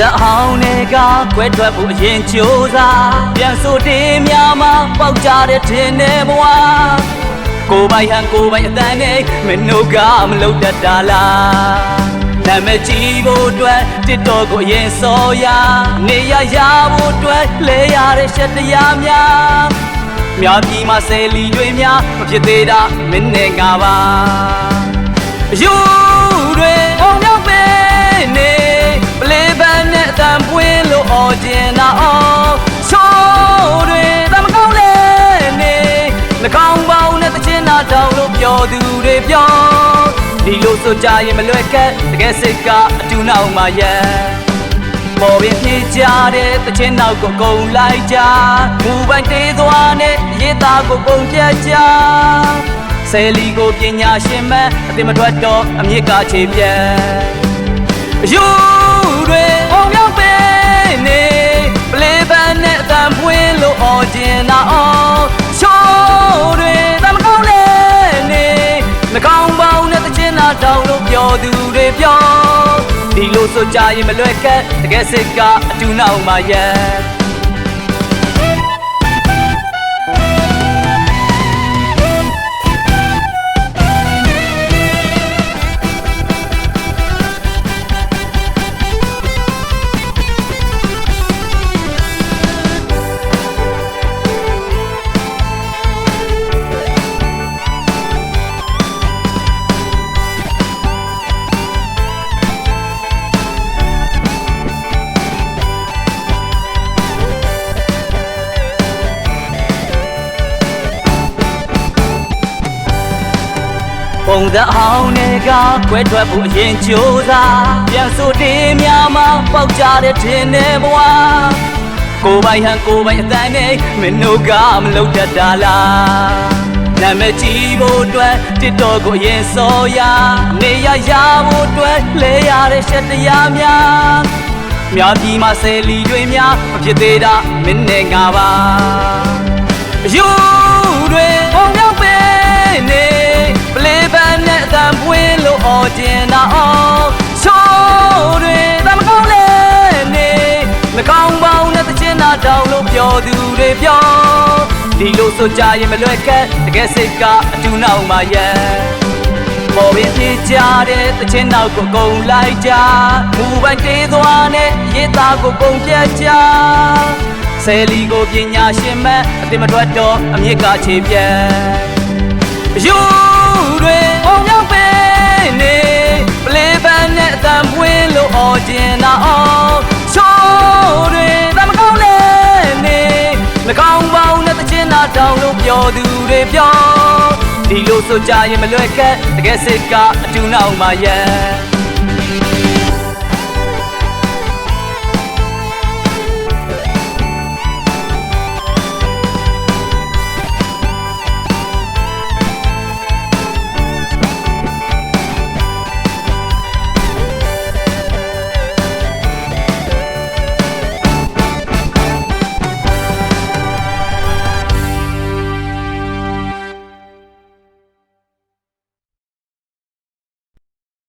သက်ဟောင်းတွေကခွဲထွက်ဖို့အရင်ကြိုးစားပြန်ဆိုတင်းများမှာပေါက်ကြတဲ့ထင်တဲ့ဘဝကိုယ်ပိုင်ဟန်ကိုယ်ပိုင်အတန်နဲ့မင်းတို့ကမလုပ်တတ်တာလားနာမည်ကြီးဖို့အတွက်တစ်တော်ကိုအရင်စော်ရနေရရဖို့အတွက်လဲရတဲ့ရှက်တရားများမြာပြည်မှာဆယ်လီတွေများမဖြစ်သေးတာမင်းနဲ့ငါပါယူ သူတွေပြောဒီလိုဆိုကြရင်မလွယ်ကက်တကယ်စိတ်ကအတူနောက်မှရဲ့ပေါ်ပင်ပြေးကြတဲ့တချင်းနောက်ကိုအကုန်လိုက်ကြမူပိုင်တေးသွားနဲ့ရေးသားကိုပုံပြတ်ကြဆယ်လီကိုပညာရှင်မအသိမထွက်တော့အမြစ်ကခြေပြဲယူတွေအောင်ရောက်ပဲနေပလေးပန်းနဲ့အတန်ပွင့်လို့អော်ကျင် ဆိုကြရင်မလွယ်ကက်တကယ်စိတ်ကအတူနောက်မှရဲ့ ပုံသက်အောင်တွေကခွဲထွက်ဖို့အရင်ကြိုးစားပြန်ဆိုတင်းများမှာပေါက်ကြတဲ့ထင်တဲ့ဘဝကိုယ်ပိုင်ဟန်ကိုယ်ပိုင်အတန်နဲ့မင်းတို့ကမလုပ်တတ်တာလားနာမည်ကြီးဖို့အတွက်တစ်တော်ကိုအရင်စော်ရနေရရဖို့အတွက်လဲရတဲ့ရှက်တရားများမြာပြည်မှာဆယ်လီတွေများမဖြစ်သေးတာမင်းနဲ့ငါပါယူတွေအောင်ရောက်ပဲနေ ပြောသူတွေပြောဒီလိုဆိုကြရင်မလွယ်ကက်တကယ်စိတ်ကအတူနောက်မှရဲ့ပေါ်ပင်ပြေးကြတဲ့တချင်းနောက်ကိုအကုန်လိုက်ကြမူပိုင်တေးသွားနဲ့ရေးသားကိုကုန်ပြတ်ကြဆယ်လီကိုပညာရှင်မအသိမထွက်တော့အမြစ်ကခြေပြဲယူတွေအောင်ရော ပြောသူတွေပြောဒီလိုဆိုကြရင်မလွယ်ကက်တကယ်စိတ်ကအတူနောက်မှရဲ့